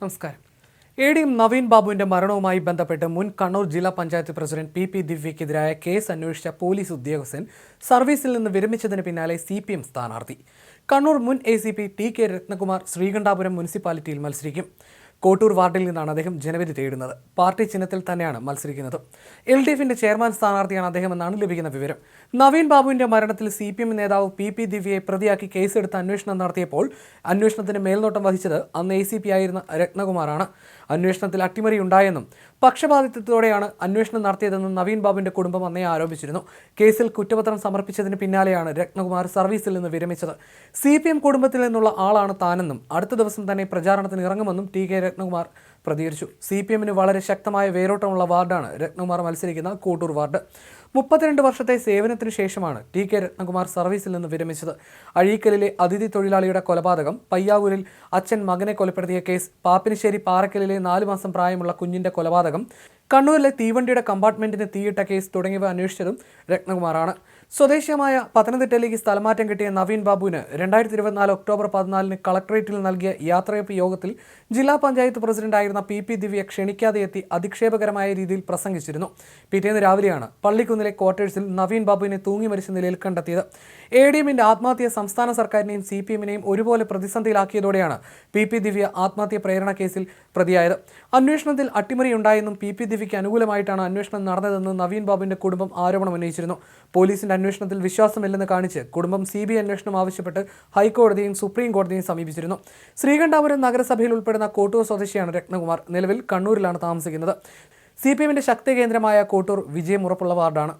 നമസ്കാരം. A D M Naveen ബാബുവിന്റെ മരണവുമായി ബന്ധപ്പെട്ട് മുൻ കണ്ണൂർ ജില്ലാ പഞ്ചായത്ത് പ്രസിഡന്റ് പി. പി. ദിവ്യക്കെതിരായ കേസ് അന്വേഷിച്ച പോലീസ് ഉദ്യോഗസ്ഥൻ സർവീസിൽ നിന്ന് വിരമിച്ചതിന് പിന്നാലെ സി പി എം സ്ഥാനാർത്ഥി. കണ്ണൂർ മുൻ A C P T K Ratnakumar Sreekandapuram മുനിസിപ്പാലിറ്റിയിൽ മത്സരിക്കും. കോട്ടൂർ വാർഡിൽ നിന്നാണ് അദ്ദേഹം ജനവിധി തേടുന്നത്. പാർട്ടി ചിഹ്നത്തിൽ തന്നെയാണ് മത്സരിക്കുന്നത്. എൽ ഡി എഫിന്റെ ചെയർമാൻ സ്ഥാനാർത്ഥിയാണ് അദ്ദേഹം എന്നാണ് ലഭിക്കുന്ന വിവരം. നവീൻ ബാബുവിന്റെ മരണത്തിൽ സി പി എം നേതാവ് പി പി ദിവ്യയെ പ്രതിയാക്കി കേസെടുത്ത് അന്വേഷണം നടത്തിയപ്പോൾ അന്വേഷണത്തിന് മേൽനോട്ടം വഹിച്ചത് അന്ന് എ സി പി ആയിരുന്ന രത്നകുമാറാണ്. അന്വേഷണത്തിൽ അട്ടിമറി ഉണ്ടായെന്നും പക്ഷപാതിത്വത്തോടെയാണ് അന്വേഷണം നടത്തിയതെന്നും നവീൻ ബാബുവിന്റെ കുടുംബം അന്നേ ആരോപിച്ചിരുന്നു. കേസിൽ കുറ്റപത്രം സമർപ്പിച്ചതിന് പിന്നാലെയാണ് രത്നകുമാർ സർവീസിൽ നിന്ന് വിരമിച്ചത്. സി പി എം കുടുംബത്തിൽ നിന്നുള്ള ആളാണ് താനെന്നും അടുത്ത ദിവസം തന്നെ പ്രചാരണത്തിന് ഇറങ്ങുമെന്നും ടി കെ രത്നകുമാർ പ്രതികരിച്ചു. സി പി എമ്മിന് വളരെ ശക്തമായ വേരോട്ടമുള്ള വാർഡാണ് രത്നകുമാർ മത്സരിക്കുന്ന കോട്ടൂർ വാർഡ്. മുപ്പത്തിരണ്ട് വർഷത്തെ സേവനത്തിന് ശേഷമാണ് ടി കെ രത്നകുമാർ സർവീസിൽ നിന്ന് വിരമിച്ചത്. അഴീക്കലിലെ അതിഥി തൊഴിലാളിയുടെ കൊലപാതകം പയ്യാവൂരിൽ അച്ഛൻ മകനെ കൊലപ്പെടുത്തിയ കേസ് പാപ്പിനിശ്ശേരി പാറക്കലിലെ നാലു മാസം പ്രായമുള്ള കുഞ്ഞിന്റെ കൊലപാതകം കണ്ണൂരിലെ തീവണ്ടിയുടെ കമ്പാർട്ട്മെന്റിന് തീയിട്ട കേസ് തുടങ്ങിയവ അന്വേഷിച്ചതും രത്നകുമാറാണ്. സ്വദേശിയമായ പത്തനംതിട്ടയിലേക്ക് സ്ഥലമാറ്റം കിട്ടിയ നവീൻ ബാബുവിന് രണ്ടായിരത്തി ഇരുപത്തിനാല് ഒക്ടോബർ പതിനാലിന് കളക്ടറേറ്റിൽ നൽകിയ യാത്രയപ്പ് യോഗത്തിൽ ജില്ലാ പഞ്ചായത്ത് പ്രസിഡന്റായിരുന്ന പി പി ദിവ്യ ക്ഷണിക്കാതെ എത്തി അധിക്ഷേപകരമായ രീതിയിൽ പ്രസംഗിച്ചിരുന്നു. പിറ്റേന്ന് രാവിലെയാണ് പള്ളിക്കുന്നിലെ ക്വാർട്ടേഴ്സിൽ നവീൻ ബാബുവിനെ തൂങ്ങി മരിച്ച നിലയിൽ കണ്ടെത്തിയത്. എ ഡി എമ്മിന്റെ ആത്മഹത്യ സംസ്ഥാന സർക്കാരിനെയും സി പി എമ്മിനെയും ഒരുപോലെ പ്രതിസന്ധിയിലാക്കിയതോടെയാണ് പി പി ദിവ്യ ആത്മഹത്യ പ്രേരണ കേസിൽ പ്രതിയായത്. അന്വേഷണത്തിൽ അട്ടിമറിയുണ്ടായെന്നും പി പി ദിവ്യയ്ക്ക് അനുകൂലമായിട്ടാണ് അന്വേഷണം നടന്നതെന്ന് നവീൻ ബാബുവിന്റെ കുടുംബം ആരോപണം ഉന്നയിച്ചിരുന്നു. പോലീസിന്റെ അന്വേഷണത്തിൽ വിശ്വാസമില്ലെന്ന് കാണിച്ച് കുടുംബം സി ബി അന്വേഷണം ആവശ്യപ്പെട്ട് ഹൈക്കോടതിയും സുപ്രീം കോടതിയും സമീപിച്ചിരുന്നു. ശ്രീകണ്ഠാപുരം നഗരസഭയിൽ ഉൾപ്പെടുന്ന കോട്ടൂർ സ്വദേശിയാണ് രത്നകുമാർ. നിലവിൽ കണ്ണൂരിലാണ് താമസിക്കുന്നത്. സി പി എമ്മിന്റെ ശക്തി കേന്ദ്രമായ കോട്ടൂർ വിജയം ഉറപ്പുള്ള വാർഡാണ്.